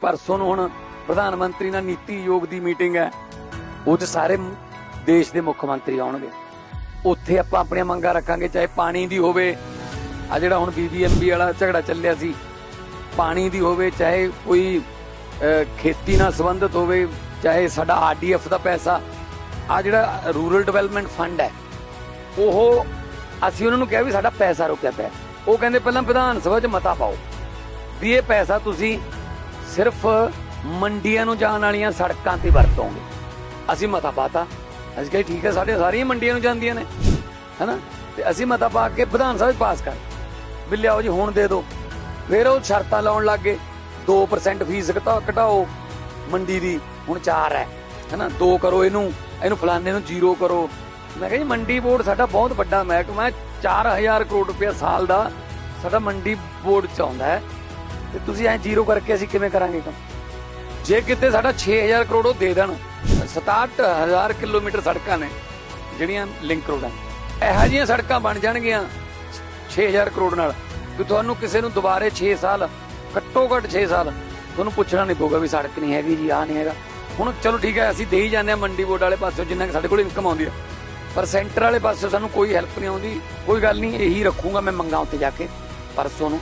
ਪਰਸੋਂ ਨੂੰ ਹੁਣ, ਪ੍ਰਧਾਨ ਮੰਤਰੀ ਨਾਲ ਨੀਤੀ ਯੋਗ ਦੀ ਮੀਟਿੰਗ ਹੈ। ਉਹ 'ਚ ਸਾਰੇ ਦੇਸ਼ ਦੇ ਮੁੱਖ ਮੰਤਰੀ ਆਉਣਗੇ। ਉੱਥੇ ਆਪਾਂ ਆਪਣੀਆਂ ਮੰਗਾਂ ਰੱਖਾਂਗੇ, ਚਾਹੇ ਪਾਣੀ ਦੀ ਹੋਵੇ। ਆ ਜਿਹੜਾ ਹੁਣ ਬੀਬੀਐਮਬੀ ਵਾਲਾ ਝਗੜਾ ਚੱਲਿਆ ਸੀ, ਪਾਣੀ ਦੀ ਹੋਵੇ, ਚਾਹੇ ਕੋਈ ਖੇਤੀ ਨਾਲ ਸੰਬੰਧਿਤ ਹੋਵੇ, ਚਾਹੇ ਸਾਡਾ ਆਰਡੀਐਫ ਦਾ ਪੈਸਾ। ਆ ਜਿਹੜਾ ਰੂਰਲ ਡਿਵੈਲਪਮੈਂਟ ਫੰਡ ਹੈ, ਉਹ ਅਸੀਂ ਉਹਨਾਂ ਨੂੰ ਕਿਹਾ ਵੀ ਸਾਡਾ ਪੈਸਾ ਰੁਕਿਆ ਪਿਆ। ਉਹ ਕਹਿੰਦੇ ਪਹਿਲਾਂ ਵਿਧਾਨ ਸਭਾ 'ਚ ਮਤਾ ਪਾਓ ਵੀ ਇਹ ਪੈਸਾ ਤੁਸੀਂ ਸਿਰਫ ਮੰਡੀਆਂ ਨੂੰ ਜਾਣ ਵਾਲੀਆਂ ਸੜਕਾਂ ਤੇ ਵਰਤੋਂਗੇ। ਅਸੀਂ ਮਤਾ ਪਾਤਾ। ਅਸੀਂ ਕਿਹਾ, ਠੀਕ ਹੈ, ਸਾਡੇ ਸਾਰੀਆਂ ਮੰਡੀਆਂ ਨੂੰ ਜਾਂਦੀਆਂ ਨੇ। ਹੈਨਾ? ਤੇ ਅਸੀਂ ਮਤਾ ਪਾ ਕੇ ਵਿਧਾਨ ਸਭਾ 'ਚ ਪਾਸ ਕਰ ਵੀ ਲਿਆਓ ਜੀ, ਹੁਣ ਦੇ ਦਿਓ। ਫਿਰ ਉਹ ਸ਼ਰਤਾਂ ਲਾਉਣ ਲੱਗੇ 2% ਫੀਸ ਘਟਾ- ਘਟਾਓ। ਮੰਡੀ ਦੀ ਹੁਣ 4 ਹੈ। ਹੈਨਾ? 2 ਕਰੋ ਇਹਨੂੰ। ਇਹਨੂੰ ਫਲਾਣੇ ਨੂੰ ਜ਼ੀਰੋ ਕਰੋ। ਮੈਂ ਕਿਹਾ ਜੀ, ਮੰਡੀ ਬੋਰਡ ਸਾਡਾ ਬਹੁਤ ਵੱਡਾ ਮਹਿਕਮਾ ਹੈ। 4000 ਕਰੋੜ ਰੁਪਏ ਸਾਲ ਦਾ ਸਾਡਾ ਮੰਡੀ ਬੋਰਡ ਚ ਆਉਂਦਾ ਹੈ। ਤੇ ਤੁਸੀਂ ਐ ਜ਼ੀਰੋ ਕਰਕੇ ਅਸੀਂ ਕਿਵੇਂ ਕਰਾਂਗੇ ਕੰਮ? ਜੇ ਕਿਤੇ ਸਾਡਾ 6000 ਕਰੋੜ ਉਹ ਦੇ ਦੇਣ 67000 ਕਿਲੋਮੀਟਰ ਸੜਕਾਂ ਨੇ, ਜਿਹੜੀਆਂ ਲਿੰਕ ਰੋਡਾਂ, ਇਹੋ ਜਿਹੀਆਂ ਸੜਕਾਂ ਬਣ ਜਾਣਗੀਆਂ 6000 ਕਰੋੜ ਨਾਲ। ਕਿ ਤੁਹਾਨੂੰ ਕਿਸੇ ਨੂੰ ਦੁਬਾਰੇ 6 ਸਾਲ, ਘੱਟੋ ਘੱਟ 6 ਸਾਲ, ਤੁਹਾਨੂੰ ਪੁੱਛਣਾ ਨਹੀਂ ਪਊਗਾ ਵੀ ਸੜਕ ਨਹੀਂ ਹੈਗੀ ਜੀ ਆ ਨਹੀਂ ਹੈਗਾ। ਹੁਣ ਚਲੋ ਠੀਕ ਹੈ, ਅਸੀਂ ਦੇ ਹੀ ਜਾਂਦੇ ਆ ਮੰਡੀ ਬੋਰਡ ਵਾਲੇ ਪਾਸੋਂ ਜਿੰਨਾ ਕਿ ਸਾਡੇ ਕੋਲ ਇਨਕਮ ਆਉਂਦੀ ਹੈ ਪਰ ਸੈਂਟਰ ਵਾਲੇ ਪਾਸੋਂ ਸਾਨੂੰ ਕੋਈ ਹੈਲਪ ਨਹੀਂ ਆਉਂਦੀ, ਕੋਈ ਗੱਲ ਨਹੀਂ, ਇਹੀ ਰੱਖੂਗਾ ਮੈਂ ਮੰਗਾਂ ਉੱਤੇ ਜਾ ਕੇ, ਪਰਸੋਂ ਨੂੰ।